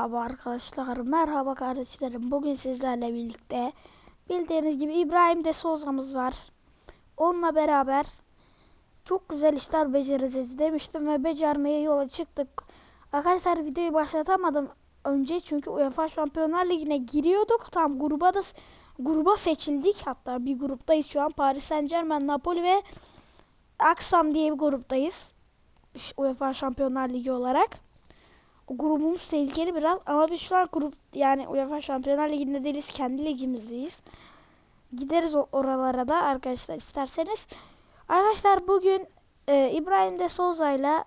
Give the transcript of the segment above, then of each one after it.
Merhaba arkadaşlar, merhaba kardeşlerim. Bugün sizlerle birlikte bildiğiniz gibi İbrahim de Souza'mız var. Onunla beraber çok güzel işler becereceğiz demiştim ve becermeye yola çıktık. Arkadaşlar videoyu başlatamadım önce çünkü UEFA Şampiyonlar Ligi'ne giriyorduk. Tam gruba da gruba seçildik. Hatta bir gruptayız şu an. Paris Saint-Germain, Napoli ve Aksam diye bir gruptayız. UEFA Şampiyonlar Ligi olarak. Grubumuz tehlikeli biraz ama biz şu an grup yani UEFA Şampiyonlar Ligi'nde değiliz. Kendi ligimizdeyiz. Gideriz oralara da arkadaşlar isterseniz. Arkadaşlar bugün e, İbrahim de Souza ile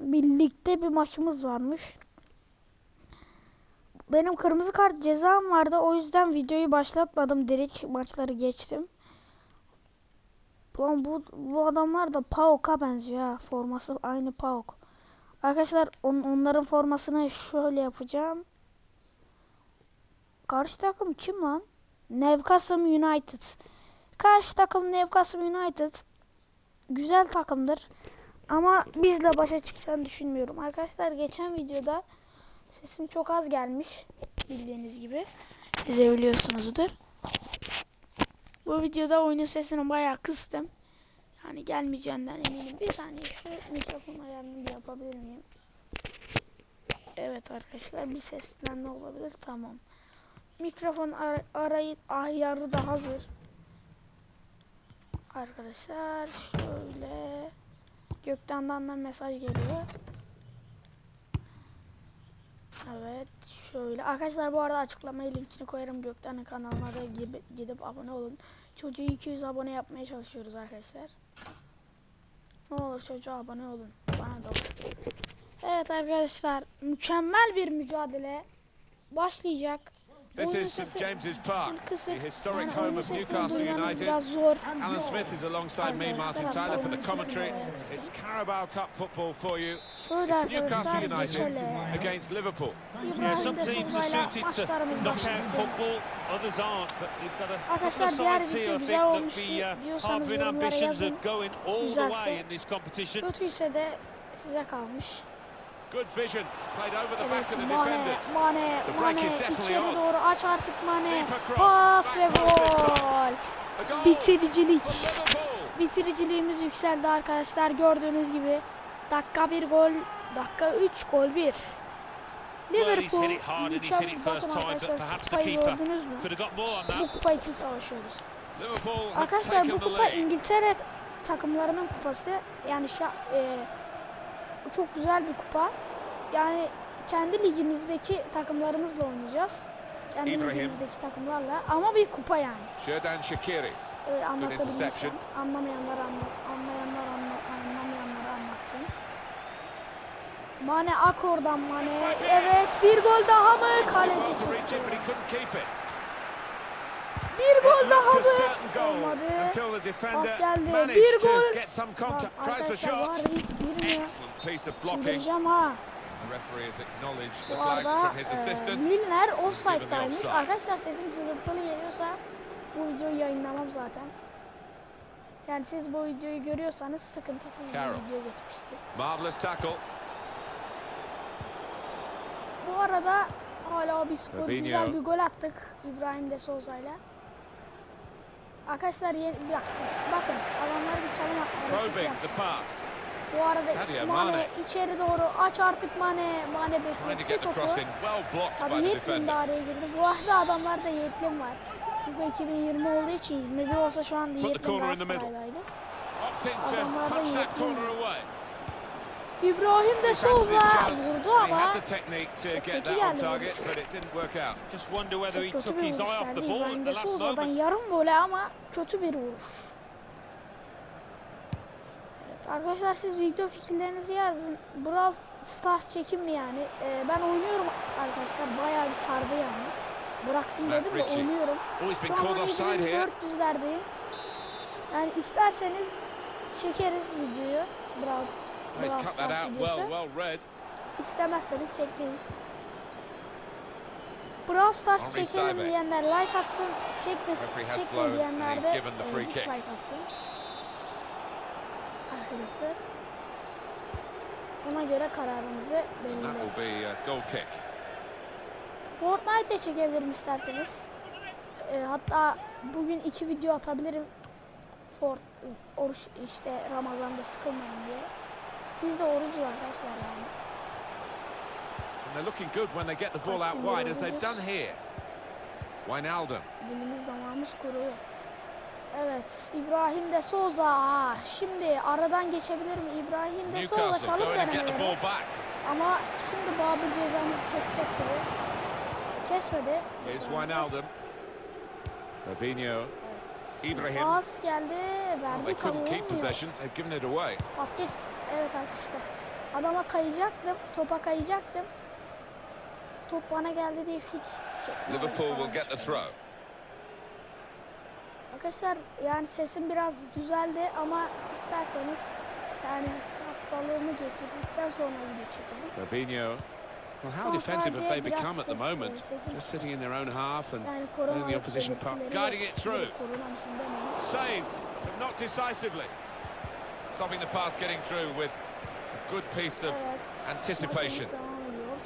birlikte bir maçımız varmış. Benim kırmızı kart cezam vardı. O yüzden videoyu başlatmadım. Direkt maçları geçtim. Lan bu, bu adamlar da PAOK'a benziyor ha. Forması aynı PAOK. Arkadaşlar on, onların formasını şöyle yapacağım. Karşı takım kim lan? Newcastle United. Karşı takım Newcastle United. Güzel takımdır. Ama bizle başa çıkacağını düşünmüyorum. Arkadaşlar geçen videoda sesim çok az gelmiş. Bildiğiniz gibi. Siz biliyorsunuzdur. Bu videoda oyunun sesini bayağı kıstım. Yani gelmeyeceğinden eminim. Bir saniye şu mikrofon ayarını bir yapabilir miyim? Evet arkadaşlar bir seslenme olabilir. Tamam. Mikrofon ar arayı ayarı da hazır. Arkadaşlar şöyle Gökten'den de mesaj geliyor. Evet şöyle. Arkadaşlar bu arada açıklamaya linkini koyarım. Gökten'in kanalına da gidip abone olun. Çocuğu 200 abone yapmaya çalışıyoruz arkadaşlar. Ne olur çocuğa abone olun. Bana da olsun. Evet arkadaşlar mükemmel bir mücadele başlayacak. This is St James's Park, the historic home of Newcastle United. Alan Smith is alongside me, Martin Tyler, for the commentary. It's Carabao Cup football for you. It's Newcastle United against Liverpool. Yeah, some teams are suited to knockout football, others aren't. But you've got a couple of sides here, I think, that di- uh, harbouring ambitions of going all the way in this competition. Good vision, played over the back of the defenders. The break is definitely on. doğru aç artık Mane. Deep across, Pas ve gol. Bitiricilik. Bitiriciliğimiz yükseldi arkadaşlar. Gördüğünüz gibi dakika 1 gol, dakika 3 gol 1. Well, he's Liverpool mükemmel- but arkadaşlar, kupayı gördünüz mü? Bu kupa için savaşıyoruz. Arkadaşlar bu kupa. İngiltere takımlarının kupası. Yani şu e, çok güzel bir kupa. Yani kendi ligimizdeki takımlarımızla oynayacağız. Kendi İbrahim. ligimizdeki takımlarla ama bir kupa yani. Şerdan Shaqiri. Öyle anlatabilirsem. interception. Anlamayanlar anlat, anlayanlar anlat, anlatsın. Mane ak oradan Mane. Evet bir gol daha mı? Kaleci. Bir gol daha mı? Olmadı. Pas geldi. Bir gol. Arkadaşlar var hiç girmiyor. Excellent piece of blocking. Çıldıracağım ha. Bu arada e. Milner offside'daymış. offside. Arkadaşlar sesim cızırtılı geliyorsa bu videoyu yayınlamam zaten. Yani siz bu videoyu görüyorsanız sıkıntısız bir video geçmiştir. Marvellous tackle. Bu arada hala bir skor Fabinho. güzel bir gol attık İbrahim de Souza'yla. Arkadaşlar yeni, bir dakika. Bakın adamlar bir çalım pass. Bu arada Mane, içeri doğru aç artık Mane. Mane bekletti topu. Tabii Yetlim de araya girdi. Bu arada adamlarda Yetlim var. FIFA 2020 olduğu için 21 olsa şu anda Put the Yetlim corner daha in the middle. sıraylaydı. Opting to Adamlarda away. İbrahim de chance. vurdu ama had the technique to get kötü that on geldi target, vuruş. but it didn't work out. Just wonder whether he çok kötü took bir his vuruş eye off geldi. the ball at İbrahim the de moment. yarım gole ama kötü bir vuruş. Evet, arkadaşlar siz video fikirlerinizi yazın. Brawl Stars çekim mi yani? Ee, ben oynuyorum arkadaşlar. Bayağı bir sardı yani. Bıraktım dedim de oynuyorum. Şu an called offside here. 400'lerdeyim. Yani isterseniz çekeriz videoyu. He's cut that out well, well read. İstemezseniz çekmeyiz. Brawl Stars çekelim diyenler like atsın. Çekme, Referee has çekme diyenler de e, dislike atsın. Arkadaşlar. Ona göre kararımızı belirleriz. be a goal kick. Fortnite de çekebilirim isterseniz. Ee, hatta bugün iki video atabilirim. Fort, işte Ramazan'da sıkılmayın diye. Biz de orucuz arkadaşlar yani. And they're looking good when they get the ball out wide, as they've done here. Wijnaldum. Dilimiz damağımız kuruyor. Evet, İbrahim de Souza. Şimdi aradan geçebilir mi? İbrahim de Souza ball back. Ama şimdi Babur cezamızı kesecek gibi. Kesmedi. Here's Wijnaldum. Fabinho. Ibrahim. Pas geldi. Well, Verdi they couldn't keep possession. They've given it away. Pas geç. Evet arkadaşlar. Adama kayacaktım. Topa kayacaktım. Top bana geldi diye şut. Liverpool will get the throw. Arkadaşlar yani sesim biraz düzeldi ama isterseniz yani hastalığımı geçirdikten sonra çekelim. Fabinho. Well, how defensive have they become at the moment? Just sitting in their own half and korona the opposition park. Guiding it through. Saved, but not decisively. Stopping the pass getting through with a good piece of Evet. anticipation. maçımız devam ediyor.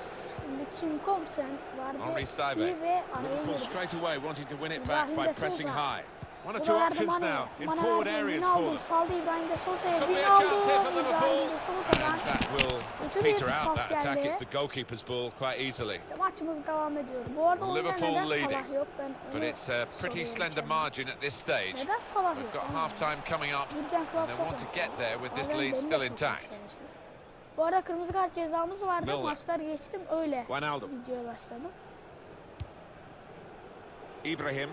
Şimdi Kim Compton vardı. Henri Saivet. İyi ve araya Liverpool girdi. straight away wanting to win it back İbrahim by de pressing Souza. high. One or Bu two da verdi options Mane'ye. now in Mane forward verdi, areas Wijnaldum. for them. Saldı İbrahim de Sousa'ya. Could be a Wijnaldum, chance here for İbrahim Liverpool. de Sousa'dan. And that will İkinci peter bir out pas that attack. geldi. It's the goalkeeper's ball quite easily. Maçımız devam ediyor. Bu arada oyunda Liverpool neden leading. Salah yok? Ben But onu it's a pretty soruyorum slender kendime. margin at this stage. Neden Salah yok? We've got Anlamadım. half time coming up. Jürgen Klopp and they want to çok get yaptı. there with this Bazen lead beni de still çok intact. yapmışsınız. Bu arada kırmızı kart cezamız vardı. Milner. Maçlar geçtim öyle. Wijnaldum. Videoya başladım. Ibrahim.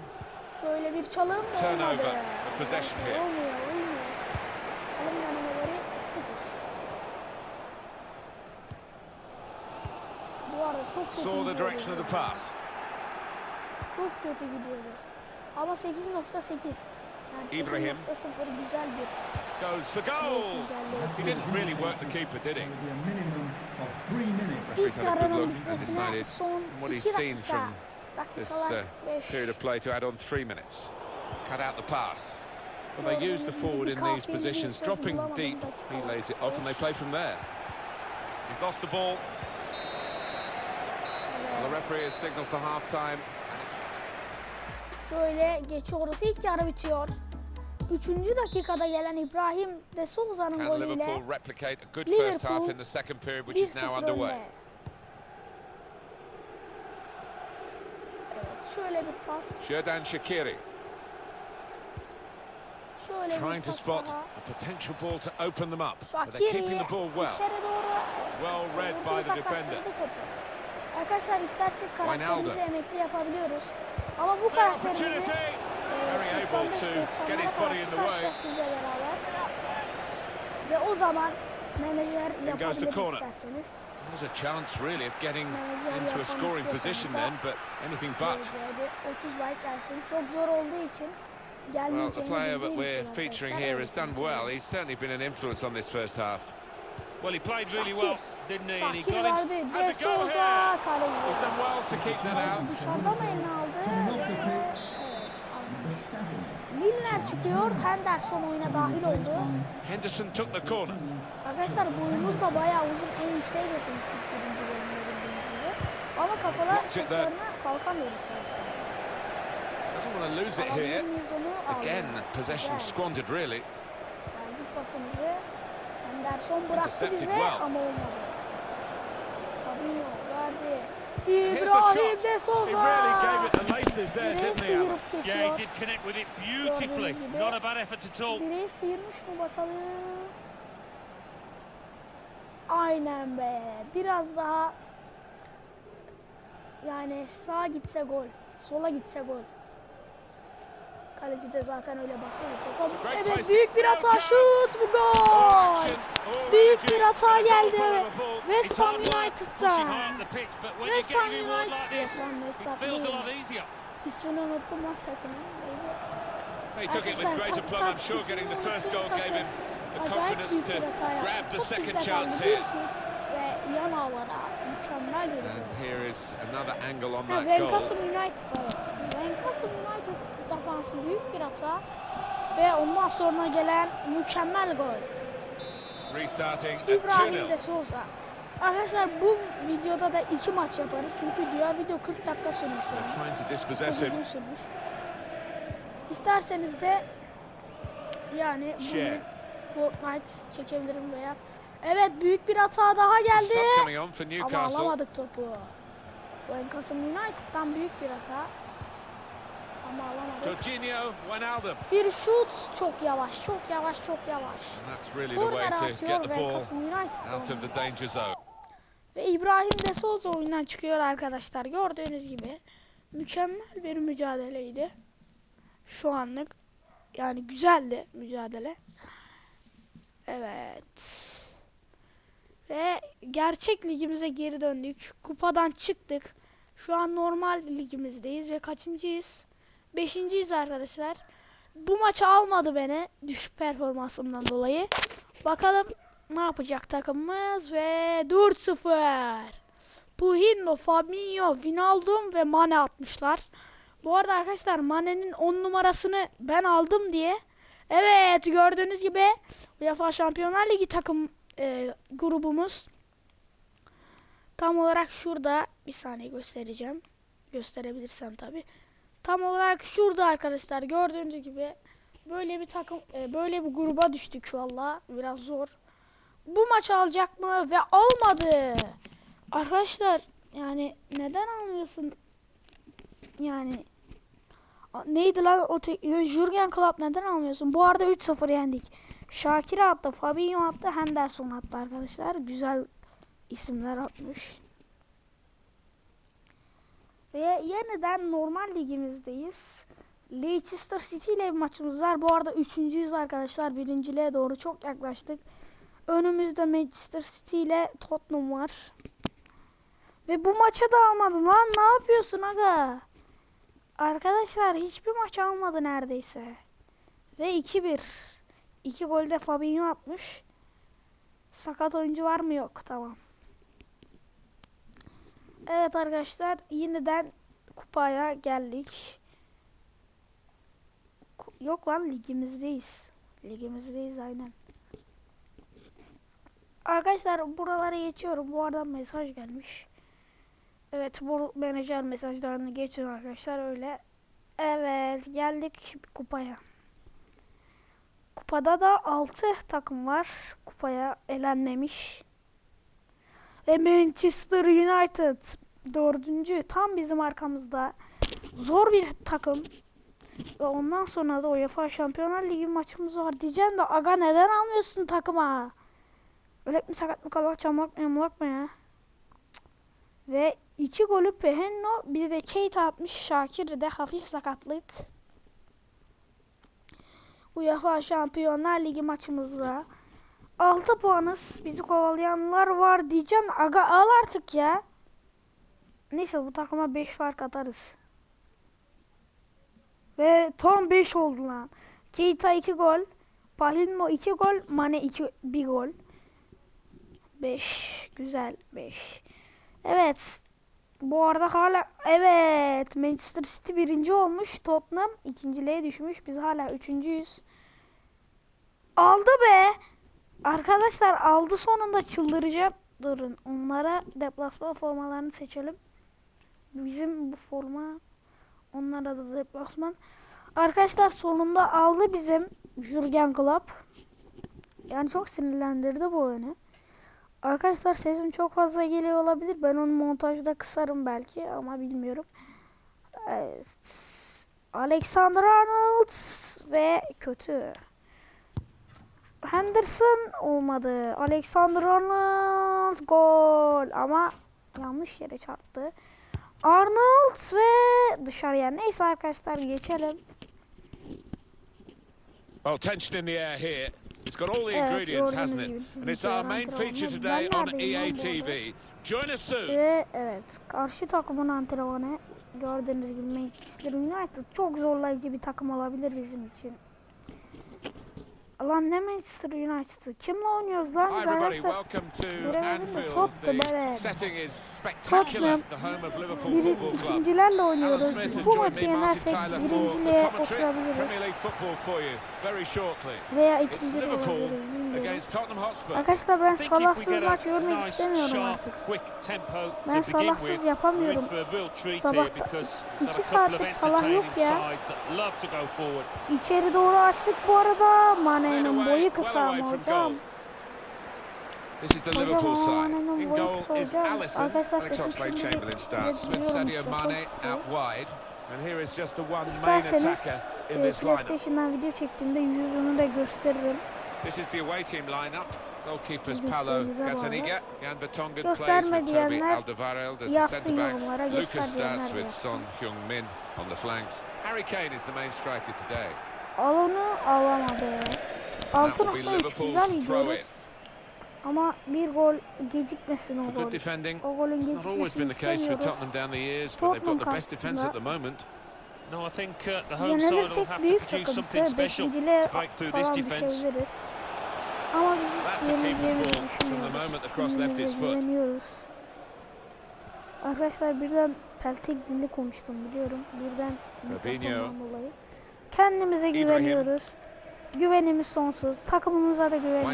Şöyle bir çalım Turnover olmadı. possession here. Olmuyor, olmuyor. Çalım denemeleri. Bu arada çok kötü Saw the direction of the pass. Çok kötü gidiyoruz. Ama 8.8. Yani İbrahim. güzel bir Goes for goal. He didn't really work the keeper, did he? There will be a minimum of three minutes. Referee's had a good look and decided what he's seen from this uh, period of play to add on three minutes. Cut out the pass. Well, they use the forward in these positions, dropping deep. He lays it off and they play from there. He's lost the ball. Well, the referee has signalled for half time. Şöyle geçiyoruz. İlk yarı bitiyor. Üçüncü dakikada gelen İbrahim de Souza'nın golüyle Liverpool replicate a good first half Liverpool in the second period, which is now 1-0 underway? önde. Şöyle bir pas. Sherdan Shakiri Şöyle trying to spot daha. a potential ball to open them up. But they're keeping the ball well. Well read by the defender. Arkadaşlar istersek karakterimizi emekli yapabiliyoruz. Ama bu karakterimizi e, Very able 85 to 90'lara get his body in the way. Ve o zaman menajer yapabilir isterseniz. There's a chance really of getting into a scoring position then, but anything but. Hadi 30 like gelsin. Çok zor olduğu için Well, the player that we're featuring here has done well. He's certainly been an influence on this first half. Well, he played really well, didn't he? And he got verdi. him. De Has a go Souza here. He's done well to keep that out. Dışarıda mı elini aldı? Coming off the Ve- pitch. Evet, aldı. Number seven. Milner çıkıyor. Henderson oyuna dahil oldu. Henderson took the corner. Arkadaşlar boyumuz da bayağı uzun. En yüksek yapılmıştık birinci bölümde bildiğiniz gibi. Ama kafalar toplarına kalkamıyoruz. Doesn't want to lose it here. Again, possession squandered really. Intercepted bize well. ama olmadı. Fabinho verdi. Here's the İbrahim shot. de He Souza. really gave it the laces there, didn't he, Alan? Yeah, he did connect with it beautifully. Not a bad effort at all. Direği sıyırmış mı bakalım. Aynen be. Biraz daha yani sağa gitse gol. Sola gitse gol. Kaleci de zaten öyle bakıyor. Evet büyük bir hata şut bu gol. Büyük bir hata geldi. West Ham United'da. West Ham United. İsmini unuttum. Neydi? He took it with great aplomb. I'm sure getting the first goal gave him Acayip confidence büyük to bir hata yaptı. grab the Çok second güzel chance kaldı. Ve yan ağlara mükemmel bir And gol. here is another angle on Ha, that goal. Newcastle United. Newcastle United defansı büyük bir hata. Ve ondan sonra gelen mükemmel gol. Restarting at İbrahim 2-0. de Souza. Arkadaşlar bu videoda da iki maç yaparız. Çünkü diğer video 40 dakika sürmüş. yani. Sürmüş. İsterseniz de yani bunu Share. Fortnite çekebilirim veya Evet büyük bir hata daha geldi. Ama Newcastle. alamadık topu. Wayne United'dan büyük bir hata. Ama alamadık. Bir şut çok yavaş, çok yavaş, çok yavaş. Really Korner atıyor Kasım United out of the oynuyor. danger zone. Ve İbrahim de Souza oyundan çıkıyor arkadaşlar. Gördüğünüz gibi mükemmel bir mücadeleydi. Şu anlık yani güzeldi mücadele. Evet. Ve gerçek ligimize geri döndük. Kupadan çıktık. Şu an normal ligimizdeyiz ve kaçıncıyız? Beşinciyiz arkadaşlar. Bu maçı almadı beni düşük performansımdan dolayı. Bakalım ne yapacak takımımız ve 4-0. Puhino, Fabinho, Wijnaldum ve Mane atmışlar. Bu arada arkadaşlar Mane'nin 10 numarasını ben aldım diye. Evet gördüğünüz gibi UEFA Şampiyonlar Ligi takım e, grubumuz. Tam olarak şurada bir saniye göstereceğim. Gösterebilirsem tabi. Tam olarak şurada arkadaşlar gördüğünüz gibi böyle bir takım e, böyle bir gruba düştük valla biraz zor. Bu maç alacak mı ve almadı. Arkadaşlar yani neden almıyorsun? Yani neydi lan o te- Jurgen Klopp neden almıyorsun? Bu arada 3-0 yendik. Şakir attı, Fabinho attı, Henderson attı arkadaşlar. Güzel isimler atmış. Ve yeniden normal ligimizdeyiz. Leicester City ile bir maçımız var. Bu arada üçüncüyüz arkadaşlar. Birinciliğe doğru çok yaklaştık. Önümüzde Manchester City ile Tottenham var. Ve bu maça da almadın lan. Ne yapıyorsun aga? Arkadaşlar hiçbir maç almadı neredeyse. Ve 2-1. 2 gol de Fabinho atmış. Sakat oyuncu var mı? Yok. Tamam. Evet arkadaşlar yeniden kupaya geldik. Yok lan ligimizdeyiz. Ligimizdeyiz aynen. Arkadaşlar buralara geçiyorum. Bu arada mesaj gelmiş. Evet bu menajer mesajlarını geçin arkadaşlar öyle. Evet geldik kupaya. Kupada da 6 takım var. Kupaya elenmemiş. Ve Manchester United dördüncü tam bizim arkamızda. Zor bir takım. Ve ondan sonra da UEFA Şampiyonlar Ligi maçımız var. Diyeceğim de aga neden almıyorsun takıma? Ölek mi sakat mı kalak çamlak mı yamlak mı ya? Ve iki golü Pehenno bir de Keita atmış. Şakir de hafif sakatlık. UEFA Şampiyonlar Ligi maçımızda 6 puanız. Bizi kovalayanlar var diyeceğim. Aga al artık ya. Neyse bu takıma 5 fark atarız. Ve tam 5 oldu lan. Keita 2 gol. Palinmo 2 gol. Mane 2 1 gol. 5. Güzel 5. Evet. Bu arada hala evet Manchester City birinci olmuş. Tottenham ikinciliğe düşmüş. Biz hala üçüncüyüz. Aldı be. Arkadaşlar aldı sonunda çıldıracağım. Durun onlara deplasman formalarını seçelim. Bizim bu forma onlara da deplasman. Arkadaşlar sonunda aldı bizim Jurgen Klopp. Yani çok sinirlendirdi bu oyunu. Arkadaşlar sesim çok fazla geliyor olabilir. Ben onu montajda kısarım belki ama bilmiyorum. Evet. Alexander Arnold ve kötü. Henderson olmadı. Alexander Arnold gol ama yanlış yere çarptı. Arnold ve dışarıya. Neyse arkadaşlar geçelim. Well, tension in the air here. It's got all the Evet, ingredients, gördüğünüz hasn't it? And it's our main feature today on EA? TV. Join us soon. Ve evet karşı takımın antrenmanı gördüğünüz gibi Manchester United çok zorlayıcı bir takım olabilir bizim için. Lan ne Manchester United'ı? Kimle oynuyoruz lan Hi everybody, welcome to Anfield. The setting is spectacular. The home of Liverpool Football Club. ikincilerle Alan oynuyoruz. Bu maçı me, Martin yenersek Tyler for the birinciliğe oturabiliriz. Premier League football for you very shortly. Veya It's ikinci olabiliriz bilmiyorum. against Tottenham Hotspur. Arkadaşlar ben a maç görmek istemiyorum artık. Ben we're yapamıyorum. Sabah here because we've got iki a couple of saattir salah yok ya. İçeri doğru açtık bu arada. Mane'nin Played away, boyu well kısa away ama from hocam. goal. This is the Hocam Liverpool ama side. Mane'nin In boyu goal kısa is hocam. Alisson. Arkadaşlar Alex sesim Oxlade-Chamberlain şimdi starts with biliyorum, Sadio çok Mane çıktı. out wide. And here is just the one main İsterseniz attacker in e, this lineup. PlayStation'dan video çektiğimde yüzünü de gösteririm. This is the away team lineup. Goalkeepers Şimdi Paulo şeyimize bağlı. Gataniga. Jan Vertonghen plays Gösterme with Toby diyenler Alderweireld as the yazsın centre backs. yorumlara, Lucas göster starts diyenler with yazsın. Son Heung-min on the flanks. Harry Kane is the main striker today. Al onu alamadı. That will be 6.3 güzel gidiyoruz. Ama bir gol gecikmesin o gol. good defending. O golün It's not always been gecikmesini the case for istemiyoruz. Tottenham down the years, but they've got the best defence at the moment. No, I think uh, the home side will have to produce something special to break through this defence. düşebiliriz. Ama That's biz the keeper's yenileceğimizi ball from the düşünüyoruz. moment the cross left his foot. Arkadaşlar birden peltek dilli konuştum biliyorum. Birden Fabinho. Kendimize İbrahim. güveniyoruz. Güvenimiz sonsuz. Takımımıza da güveniyoruz.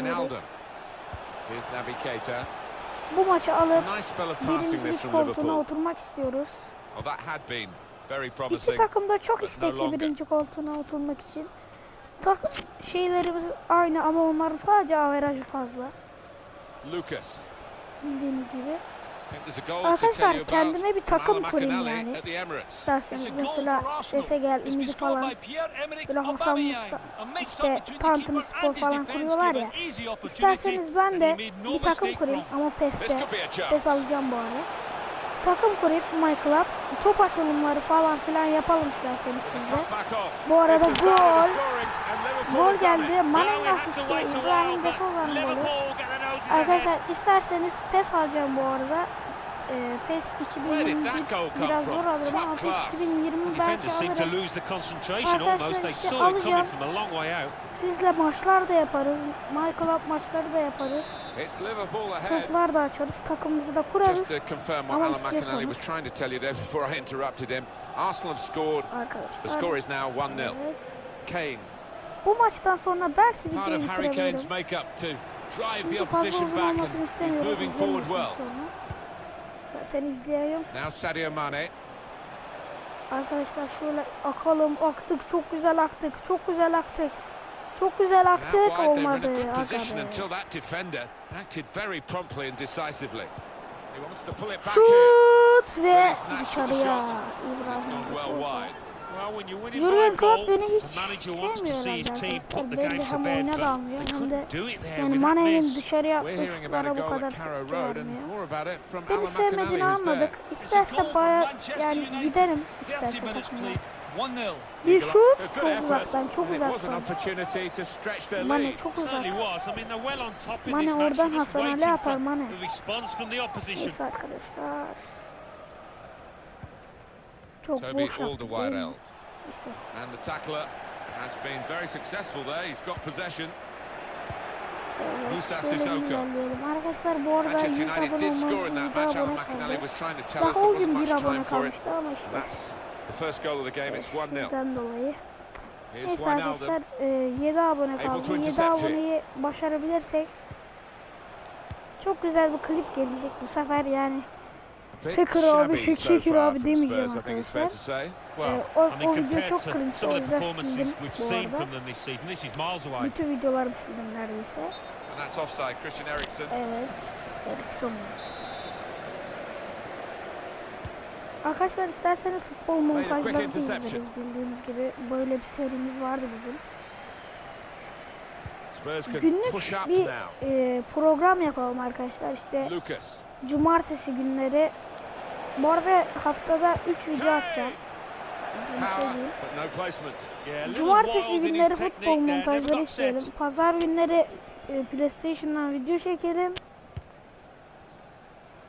Bu maçı alıp from koltuğuna oturmak istiyoruz. İki takım da çok istekli birinci koltuğuna oturmak için. Takım şeylerimiz aynı ama onların sadece averajı fazla. Lucas. Bildiğiniz gibi. Arkadaşlar kendime bir takım kurayım yani. İsterseniz mesela sese gel, ümidi falan. Böyle Hasan Musta, işte Tantuni Spor falan kuruyorlar ya. İsterseniz ben de bir takım kurayım ama PES'te. PES alacağım bu arada. Takım kurup My Club, top açılımları falan filan yapalım isterseniz on. Bu arada gol, gol geldi. it. Mane'nin asisti, İbrahim Defoza'nın golü. Arkadaşlar isterseniz PES alacağım bu arada. Ee, PES Where did 2020 that goal come biraz zor alırım ama PES class. 2020 belki Defenders seem to alırım. lose the concentration Arkadaşlar almost. They işte saw it coming alacağım. from a long way out. Sizle maçlar da yaparız. My Club maçları da yaparız. It's Liverpool ahead. Toplar da açarız. Takımımızı da kurarız. Just to confirm what Ama Alan istiyorsanız- McInally was trying to tell you there before I interrupted him. Arsenal have scored. The score is now 1-0. Evet. Kane, Bu maçtan sonra belki bir part of Harry Kane's make-up to drive the opposition back and he's moving forward well. sonra. Zaten izliyorum. Now Sadio Mane. Arkadaşlar şöyle akalım aktık çok güzel aktık çok güzel aktık. Çok güzel aktık olmadı. until that defender acted very promptly and decisively. He wants to pull it back here. Şut ve dışarıya. İbrahim Jurgen Klopp beni hiç sevmiyor the Belli hem oyuna dalmıyor hem de yani Mane'nin dışarıya attıklara bu kadar tepki vermiyor. Beni sevmediğini anladık. İsterse baya yani giderim isterse 30 minutes takımına. played, 1-0. Bir şut çok uzaktan çok uzaktan. Mane çok uzak. Mane oradan Hasan Ali for Mane. Neyse arkadaşlar. Çok Toby? Alderweireld. And the tackler has been very successful there. He's got possession. Musa Sissoko. Arkadaşlar bu arada Manchester 100 United did score in that match. Alan kaldı. was trying to tell us there wasn't much time for it. That's the first goal of the game. It's 1-0. Sizden dolayı. Here's Wijnaldum. arkadaşlar e, 7 abone kaldı. 7 intercept here. aboneyi başarabilirsek çok güzel bir klip gelecek bu sefer yani. Tekrar abi, so tekrar abi demeyeceğim Spurs, I think it's fair to say. Well, Ee, o- o video compared çok to cringe, some of o the yüzden performances sildim we've bu seen arada. from them this season, this is miles away. Bütün videolarımı sildim neredeyse. And that's offside. Christian Eriksen. Evet. Arkadaşlar isterseniz futbol quick montajları da interception. izleriz. Bildiğiniz gibi böyle bir serimiz vardı bizim. Günlük bir now. e, program yapalım arkadaşlar. İşte Lucas. cumartesi günleri. Bu arada haftada 3 video atacağım. Cumartesi günleri futbol montajları isteyelim. Pazar günleri e, PlayStation'dan video çekelim.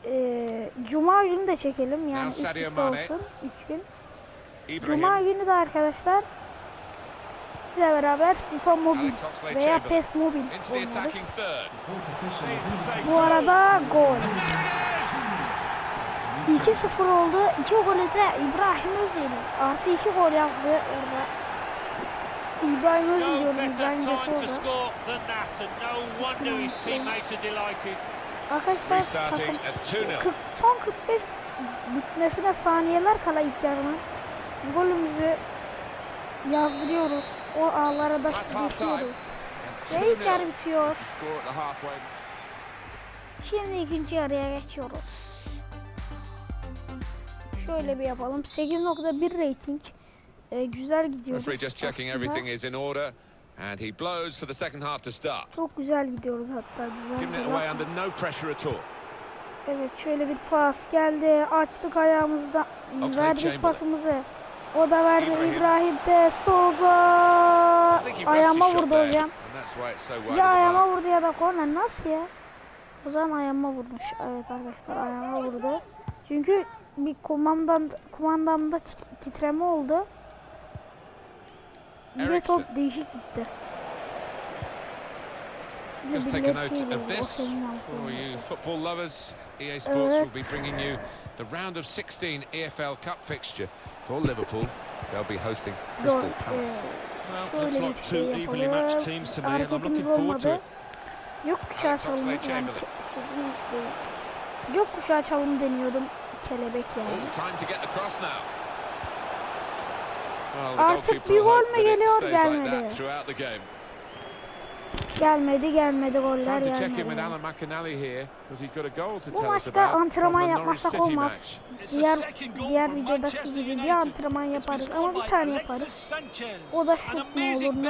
E, Cuma günü de çekelim yani üst üste olsun 3 gün. Cuma günü de arkadaşlar sizle beraber FIFA Mobil veya. PES Mobil oynuyoruz. Bu arada gol. There it is! 2-0 oldu. 2 golü de İbrahim Özyeğin. Artı 2 gol yaptı orada. İbrahim better İbrahim delighted. Arkadaşlar Restarting takım at 2-0. 40, son 45 bitmesine saniyeler kala ilk yarının golümüzü yazdırıyoruz. O ağlara da geçiyoruz. Ve ilk yarı 2-0. bitiyor. Şimdi ikinci yarıya geçiyoruz. Şöyle bir yapalım. 8.1 rating. Ee, güzel gidiyor. Referee just checking everything is in order. And he blows for the second half to start. Çok güzel gidiyoruz hatta. Güzel Giving it away under no pressure at all. Evet şöyle bir pas geldi. Açtık ayağımızda. Verdik pasımızı. O da verdi İbrahim. De Souza. Ayağıma vurdu hocam. Ya ayağıma vurdu ya da korner nasıl ya? O zaman ayağıma vurmuş. Evet arkadaşlar ayağıma vurdu. Çünkü bir kumandam, kumandamda tit- titreme oldu. Bir de top değişik gitti. Just take a note şey of this for you football lovers. EA Sports Evet. will be bringing you the round of 16 EFL Cup fixture for Liverpool. They'll be hosting Crystal Palace. e, Well, looks like şey two evenly matched teams to me, and I'm looking forward to olmadı. it. Gökkuşağı Alex çalımı Gökkuşağı çalımı deniyordum. Kelebek yani. Artık bir gol mü geliyor, gelmedi. Gelmedi gelmedi goller gelmedi. Bu maçta antrenman City olmaz. Diğer diğer videodaki gibi bir antrenman yaparız ama bir tane yaparız. O da şut mu olur ne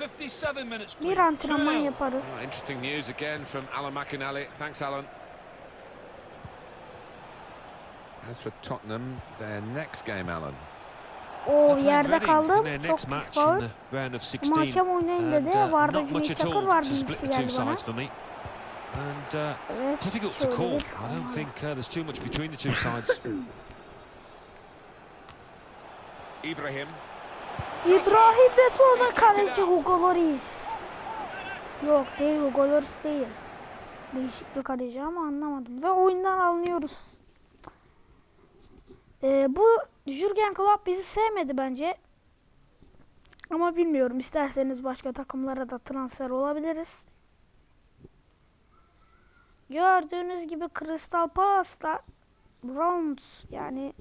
olur da. Bir antrenman yaparız. Oh, interesting news again from Alan McInally. Thanks, Alan. As for Tottenham, their next game, Alan. O They're yerde ready in kaldım. their Çok next pis match faul. in the round of Bu 16. hakem oynayın And dedi. uh, Vardı not much Cüneyt at Çakır all var to split bilgisi the two geldi bana. sides for me. And uh, Evet. difficult to şöyle call. bir I don't faul. think uh, there's too much between the two sides. Ibrahim. İbrahim de sonra kaleci Hugo Lloris. Yok değil Hugo Lloris değil. Değişik bir kaleci ama anlamadım. Ve oyundan alınıyoruz. Ee, bu Jurgen Klopp bizi sevmedi bence. Ama bilmiyorum isterseniz başka takımlara da transfer olabiliriz. Gördüğünüz gibi Crystal Palace'da Browns yani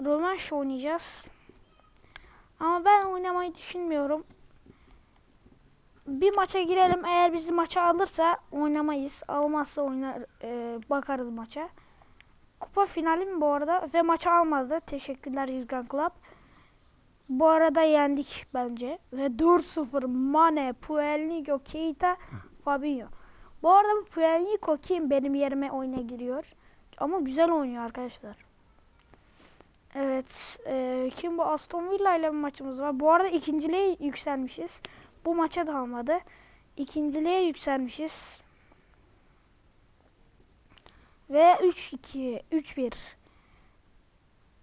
rövanş oynayacağız. Ama ben oynamayı düşünmüyorum. Bir maça girelim. Eğer bizi maça alırsa oynamayız. Almazsa oynar e, bakarız maça. Kupa finali mi bu arada? Ve maça almadı. Teşekkürler Jurgen Klopp. Bu arada yendik bence. Ve 4-0 Mane, Puelnico, Keita, Fabinho. Bu arada bu Puelnico kim benim yerime oyuna giriyor. Ama güzel oynuyor arkadaşlar. Evet. eee, kim bu? Aston Villa ile bir maçımız var. Bu arada ikinciliğe yükselmişiz. Bu maça da almadı. İkinciliğe yükselmişiz. Ve 3-2, 3-1.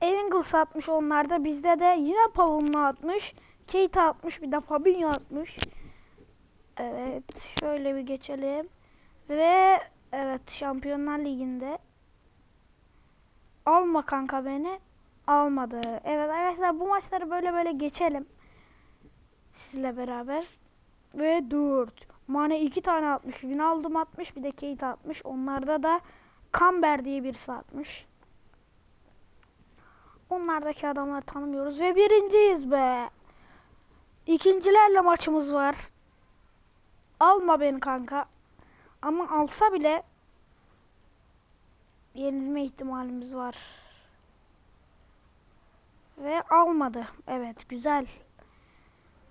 Engels atmış onlarda. Bizde de yine Pavunlu atmış. Keita atmış. Bir de Fabinho atmış. Evet. Şöyle bir geçelim. Ve evet Şampiyonlar Ligi'nde alma kanka beni almadı. Evet arkadaşlar bu maçları böyle böyle geçelim. Sizle beraber. Ve 4. Mane 2 tane atmış. Wijnaldum atmış. Bir de Keita atmış. Onlarda da Kamber diye birisi atmış. Onlardaki adamları tanımıyoruz. Ve birinciyiz be. İkincilerle maçımız var. Alma beni kanka. Ama alsa bile yenilme ihtimalimiz var. Ve almadı. Evet güzel.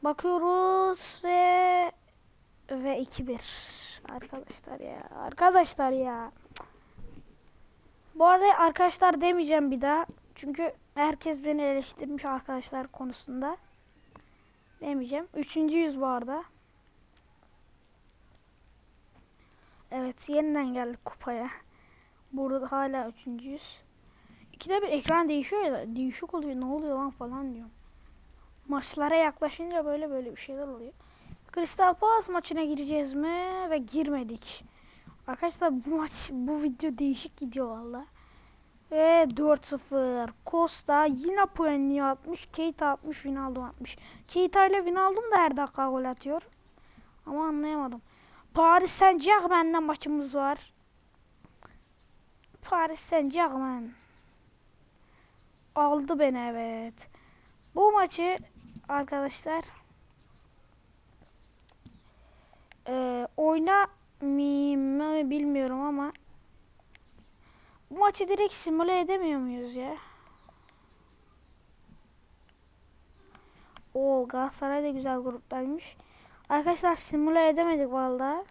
Bakıyoruz ve ve 2-1. Arkadaşlar ya. Arkadaşlar ya. Bu arada arkadaşlar demeyeceğim bir daha. Çünkü herkes beni eleştirmiş arkadaşlar konusunda. Demeyeceğim. Üçüncüyüz bu arada. Evet yeniden geldik kupaya. Burada hala üçüncüyüz. İkide bir ekran değişiyor ya değişik oluyor ne oluyor lan falan diyorum. Maçlara yaklaşınca böyle böyle bir şeyler oluyor. Crystal Palace maçına gireceğiz mi? Ve girmedik. Arkadaşlar bu maç bu video değişik gidiyor valla. Ve 4-0. Costa yine Puenio atmış. Keita atmış. Wijnaldum atmış. Keita ile Wijnaldum da her dakika gol atıyor. Ama anlayamadım. Paris Saint Germain'le maçımız var. Paris Saint Germain. Aldı beni evet. Bu maçı arkadaşlar eee oyna mı bilmiyorum ama bu maçı direkt simüle edemiyor muyuz ya? O Galatasaray da güzel gruptaymış. Arkadaşlar simüle edemedik vallahi.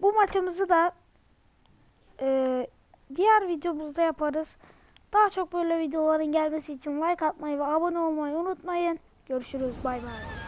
Bu maçımızı da eee, diğer videomuzda yaparız. Daha çok böyle videoların gelmesi için like atmayı ve abone olmayı unutmayın. Görüşürüz. Bay bay.